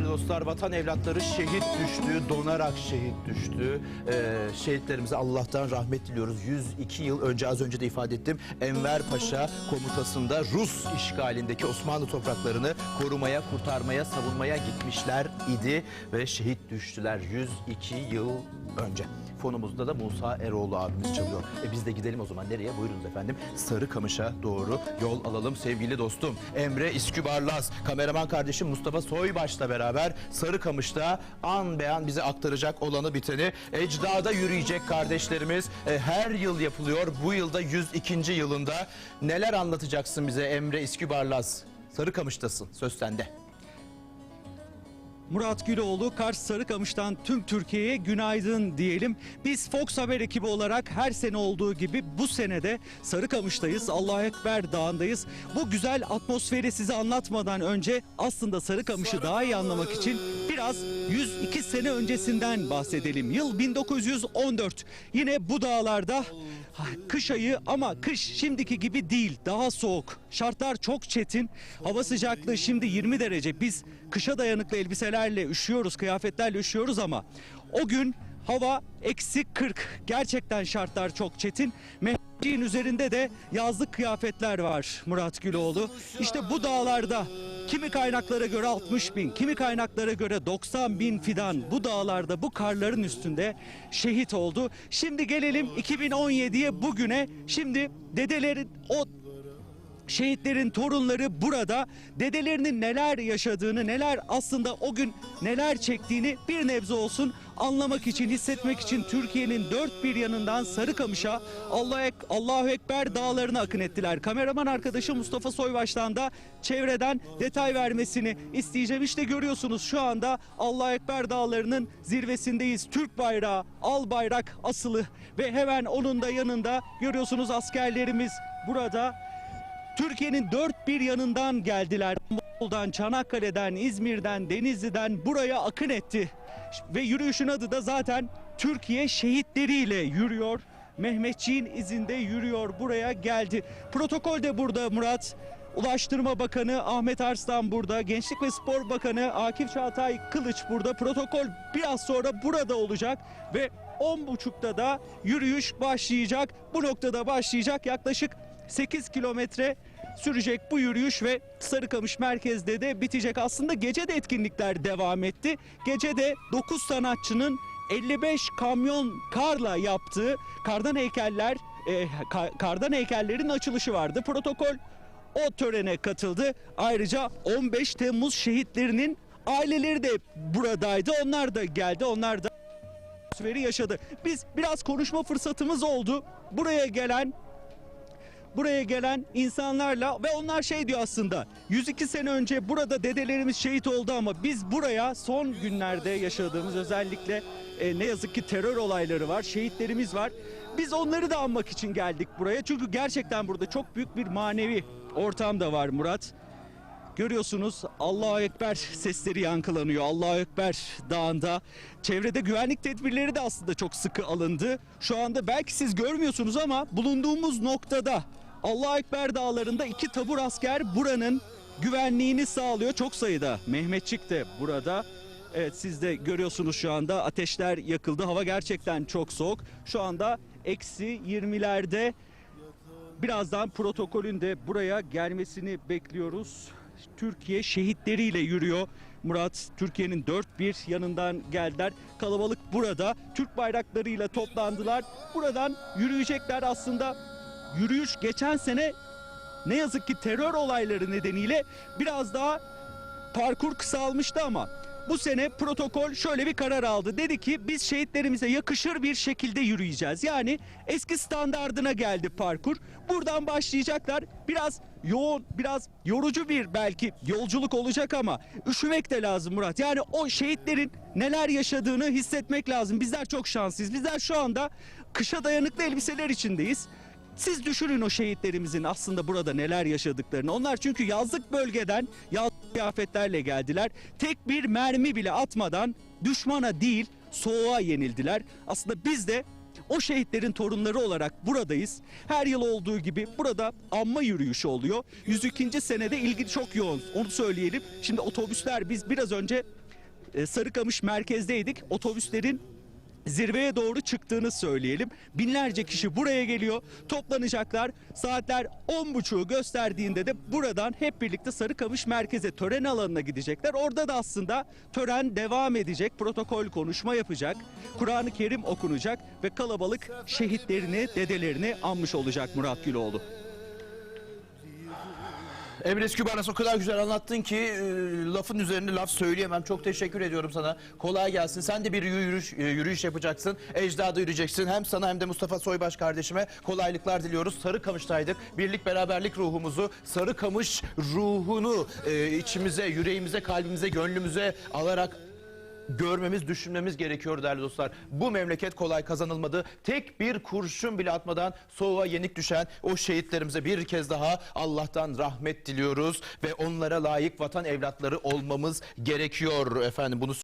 değerli dostlar. Vatan evlatları şehit düştü, donarak şehit düştü. Ee, şehitlerimize Allah'tan rahmet diliyoruz. 102 yıl önce az önce de ifade ettim. Enver Paşa komutasında Rus işgalindeki Osmanlı topraklarını korumaya, kurtarmaya, savunmaya gitmişler idi ve şehit düştüler 102 yıl önce. Fonumuzda da Musa Eroğlu abimiz çalıyor. E biz de gidelim o zaman nereye? Buyurunuz efendim. Sarıkamış'a doğru yol alalım sevgili dostum. Emre İskübarlaz, kameraman kardeşim Mustafa Soybaş'la beraber Sarıkamış'ta an beyan bize aktaracak olanı biteni. Ecdada yürüyecek kardeşlerimiz e, her yıl yapılıyor. Bu yılda 102. yılında. Neler anlatacaksın bize Emre İskübarlaz? Sarıkamış'tasın. Söz sende. Murat Güloğlu, Kars Sarıkamış'tan tüm Türkiye'ye günaydın diyelim. Biz Fox Haber ekibi olarak her sene olduğu gibi bu senede Sarıkamış'tayız. Allahu Ekber Dağı'ndayız. Bu güzel atmosferi size anlatmadan önce aslında Sarıkamış'ı daha iyi anlamak için biraz 102 sene öncesinden bahsedelim. Yıl 1914. Yine bu dağlarda kış ayı ama kış şimdiki gibi değil. Daha soğuk. Şartlar çok çetin. Hava sıcaklığı şimdi 20 derece. Biz kışa dayanıklı elbiselerle üşüyoruz, kıyafetlerle üşüyoruz ama o gün hava eksi 40. Gerçekten şartlar çok çetin. Mehmetçiğin üzerinde de yazlık kıyafetler var Murat Güloğlu. İşte bu dağlarda kimi kaynaklara göre 60 bin, kimi kaynaklara göre 90 bin fidan bu dağlarda bu karların üstünde şehit oldu. Şimdi gelelim 2017'ye bugüne. Şimdi dedelerin o şehitlerin torunları burada dedelerinin neler yaşadığını, neler aslında o gün neler çektiğini bir nebze olsun anlamak için, hissetmek için Türkiye'nin dört bir yanından Sarıkamış'a Allah Ek, Allahu Ekber dağlarına akın ettiler. Kameraman arkadaşı Mustafa Soybaş'tan da çevreden detay vermesini isteyeceğim. İşte görüyorsunuz şu anda Allahu Ekber dağlarının zirvesindeyiz. Türk bayrağı, al bayrak asılı ve hemen onun da yanında görüyorsunuz askerlerimiz burada Türkiye'nin dört bir yanından geldiler. İstanbul'dan, Çanakkale'den, İzmir'den, Denizli'den buraya akın etti. Ve yürüyüşün adı da zaten Türkiye şehitleriyle yürüyor. Mehmetçiğin izinde yürüyor buraya geldi. Protokol de burada Murat. Ulaştırma Bakanı Ahmet Arslan burada. Gençlik ve Spor Bakanı Akif Çağatay Kılıç burada. Protokol biraz sonra burada olacak ve 10.30'da da yürüyüş başlayacak. Bu noktada başlayacak yaklaşık 8 kilometre sürecek bu yürüyüş ve Sarıkamış merkezde de bitecek. Aslında gece de etkinlikler devam etti. Gece de 9 sanatçının 55 kamyon karla yaptığı kardan heykeller e, ka- kardan heykellerin açılışı vardı. Protokol o törene katıldı. Ayrıca 15 Temmuz şehitlerinin aileleri de buradaydı. Onlar da geldi. Onlar da atmosferi yaşadı. Biz biraz konuşma fırsatımız oldu. Buraya gelen buraya gelen insanlarla ve onlar şey diyor aslında 102 sene önce burada dedelerimiz şehit oldu ama biz buraya son günlerde yaşadığımız özellikle e, ne yazık ki terör olayları var, şehitlerimiz var. Biz onları da anmak için geldik buraya. Çünkü gerçekten burada çok büyük bir manevi ortam da var Murat. Görüyorsunuz Allahu Ekber sesleri yankılanıyor. Allahu Ekber dağında. Çevrede güvenlik tedbirleri de aslında çok sıkı alındı. Şu anda belki siz görmüyorsunuz ama bulunduğumuz noktada Allahu Ekber dağlarında iki tabur asker buranın güvenliğini sağlıyor. Çok sayıda Mehmetçik de burada. Evet siz de görüyorsunuz şu anda ateşler yakıldı. Hava gerçekten çok soğuk. Şu anda eksi 20'lerde Birazdan protokolün de buraya gelmesini bekliyoruz. Türkiye şehitleriyle yürüyor. Murat Türkiye'nin dört bir yanından geldiler. Kalabalık burada. Türk bayraklarıyla toplandılar. Buradan yürüyecekler aslında. Yürüyüş geçen sene ne yazık ki terör olayları nedeniyle biraz daha parkur kısalmıştı ama bu sene protokol şöyle bir karar aldı. Dedi ki biz şehitlerimize yakışır bir şekilde yürüyeceğiz. Yani eski standardına geldi parkur. Buradan başlayacaklar. Biraz yoğun, biraz yorucu bir belki yolculuk olacak ama üşümek de lazım Murat. Yani o şehitlerin neler yaşadığını hissetmek lazım. Bizler çok şanslıyız. Bizler şu anda kışa dayanıklı elbiseler içindeyiz. Siz düşünün o şehitlerimizin aslında burada neler yaşadıklarını. Onlar çünkü yazlık bölgeden yazlık kıyafetlerle geldiler. Tek bir mermi bile atmadan düşmana değil soğuğa yenildiler. Aslında biz de o şehitlerin torunları olarak buradayız. Her yıl olduğu gibi burada anma yürüyüşü oluyor. 102. senede ilgi çok yoğun. Onu söyleyelim. Şimdi otobüsler biz biraz önce e, Sarıkamış merkezdeydik. Otobüslerin zirveye doğru çıktığını söyleyelim. Binlerce kişi buraya geliyor, toplanacaklar. Saatler 10.30'u gösterdiğinde de buradan hep birlikte Sarıkamış merkeze tören alanına gidecekler. Orada da aslında tören devam edecek. Protokol konuşma yapacak. Kur'an-ı Kerim okunacak ve kalabalık şehitlerini, dedelerini anmış olacak Murat Güloğlu. Emre Eskübaras o kadar güzel anlattın ki e, lafın üzerine laf söyleyemem. Çok teşekkür ediyorum sana. Kolay gelsin. Sen de bir yürüyüş, e, yürüyüş yapacaksın. Ecdada yürüyeceksin. Hem sana hem de Mustafa Soybaş kardeşime kolaylıklar diliyoruz. Sarıkamış'taydık. Birlik beraberlik ruhumuzu, Sarıkamış ruhunu e, içimize, yüreğimize, kalbimize, gönlümüze alarak görmemiz, düşünmemiz gerekiyor değerli dostlar. Bu memleket kolay kazanılmadı. Tek bir kurşun bile atmadan soğuğa yenik düşen o şehitlerimize bir kez daha Allah'tan rahmet diliyoruz ve onlara layık vatan evlatları olmamız gerekiyor efendim. Bunu